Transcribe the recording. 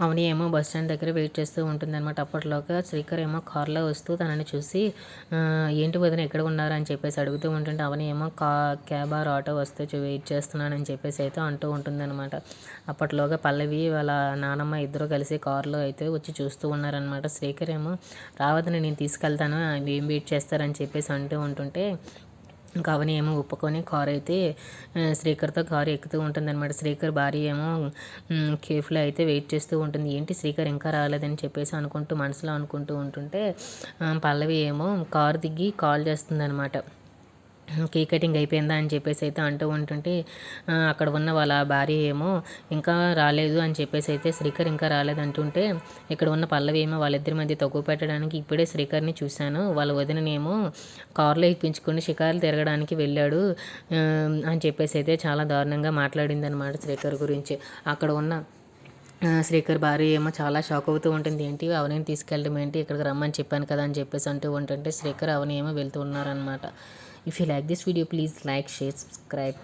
అవని ఏమో bus stand దగ్గర wait చేస్తూ ఉంటుంది అనమాట అప్పట్లోగా శ్రీకర్ ఏమో కార్లో వస్తూ తనని చూసి ఏంటి వదిన ఎక్కడ ఉన్నారు? అని చెప్పేసి అడుగుతూ ఉంటుంటే అవని ఏమో కా క్యాబ్ ఆర్ ఆటో వస్తే వెయిట్ చేస్తున్నానని చెప్పేసి అయితే అంటూ ఉంటుందన్నమాట. అప్పట్లోగా పల్లవి వాళ్ళ నానమ్మ ఇద్దరు కలిసి కారులో అయితే వచ్చి చూస్తూ ఉన్నారనమాట శ్రీకర్ ఏమో రావద్దని నేను తీసుకెళ్తాను ఏం వెయిట్ చేస్తారని చెప్పేసి అంటూ ఉంటుంటే ఇంకా అవని ఏమో ఒప్పుకొని కారు అయితే శ్రీకర్తో కారు ఎక్కుతూ ఉంటుందన్నమాట. శ్రీకర్ భార్య ఏమో కేఫ్లో అయితే వెయిట్ చేస్తూ ఉంటుంది. ఏంటి శ్రీకర్ ఇంకా రాలేదని చెప్పేసి అనుకుంటూ మనసులో అనుకుంటూ ఉంటుంటే పల్లవి ఏమో కారు దిగి కాల్ చేస్తుందన్నమాట. కేక్ కటింగ్ అయిపోయిందా అని చెప్పేసి అయితే అంటూ ఉంటుంటే అక్కడ ఉన్న వాళ్ళ భార్య ఏమో ఇంకా రాలేదు అని చెప్పేసి అయితే శ్రీకర్ ఇంకా రాలేదు అంటుంటే ఇక్కడ ఉన్న పల్లవి ఏమో వాళ్ళిద్దరి మధ్య తక్కువ పెట్టడానికి ఇప్పుడే శ్రీకర్ని చూశాను. వాళ్ళ వదిననేమో కారులో ఎక్కించుకుని షికారులు తిరగడానికి వెళ్ళాడు అని చెప్పేసి అయితే చాలా దారుణంగా మాట్లాడింది అనమాట శ్రీకర్ గురించి. అక్కడ ఉన్న శ్రీకర్ భార్య ఏమో చాలా షాక్ అవుతూ ఉంటుంది. ఏంటి అవనేం తీసుకెళ్ళడం ఏంటి? ఇక్కడికి రమ్మని చెప్పాను కదా అని చెప్పేసి అంటూ ఉంటుంటే శ్రీకర్ అవని ఏమో వెళ్తూ ఉన్నారనమాట if you like this video please like share subscribe.